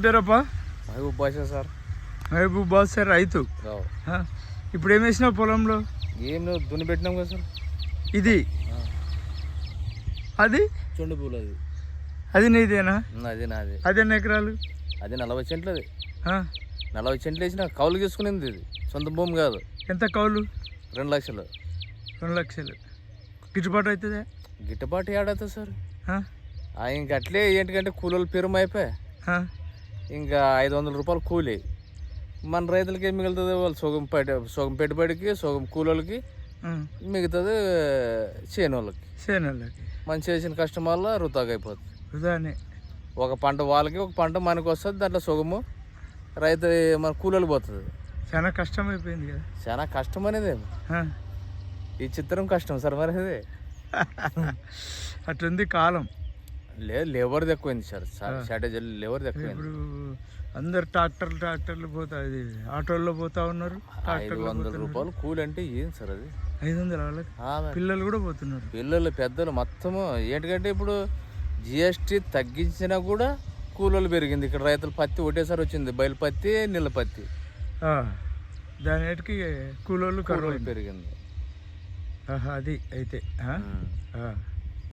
పేరప్పా? Mahaboob Basha sir. Mahaboob sir రైతు. ఇప్పుడు ఏం వేసినావు పొలంలో? ఏం దున్ని పెట్టినాం కదా సార్. ఇది? అది? చుండు పూలు అది. అది నీదేనా? అది నాది. అది ఎన్ని ఎకరాలు? అది నలభై సెంట్లు అది నలభై సెంట్లు వేసిన కౌలు తీసుకునింది ఇది. సొంత భూమి కాదు. ఎంత కౌలు? రెండు లక్షలు. రెండు లక్షలు. గిట్టుబాటు అవుతుందా? గిట్టుబాటు ఏడవుతుంది సార్? ఆ, ఆ, ఇంక అట్లే ఏంటికంటే కూలీలు పెరుమ అయిపోయి ఇంకా ఐదు వందల రూపాయలు కూలీ. మన రైతులకి ఏం మిగులుతుంది? వాళ్ళు సగం పెట్ సగం పెట్టుబడికి సగం కూలీలకి ఆ, మిగతాది చేను వాళ్ళకి చేనులకి మనం చేసిన కష్టం వల్ల వృతాగా అయిపోతుంది. ఒక పంట వాళ్ళకి ఒక పంట మనకు వస్తుంది దాంట్లో సుగము రైతు మన కూలీలు పోతుంది. చాలా కష్టం అయిపోయింది కదా. చాలా కష్టం అనేది ఈ చిత్రం కష్టం సార్ మరి అది. అట్లుంది కాలం. లేదు లేబర్ ఎక్కువైంది సార్. షార్టేజ్ లేబర్ ఎక్కువైంది ఇప్పుడు అందరు ట్రాక్టర్లు ట్రాక్టర్లు పోతా ఇది ఆటోల్లో పోతా ఉన్నారు ఐదు వందల రూపాయలు కూలి అంటే ఏం సార్ అది? ఐదు వందల వాళ్ళకి. పిల్లలు కూడా పోతున్నారు. పిల్లలు పెద్దలు మొత్తము ఏంటంటే ఇప్పుడు జిఎస్టీ తగ్గించినా కూడా కూలీలు పెరిగింది. ఇక్కడ రైతులు పత్తి ఒకటేసారి వచ్చింది. బయలు పత్తి నీళ్ళ పత్తి. ఆ, దాని ఏటికి కూలోళ్ళు కరువు కూలీలు పెరిగింది. అది అయితే.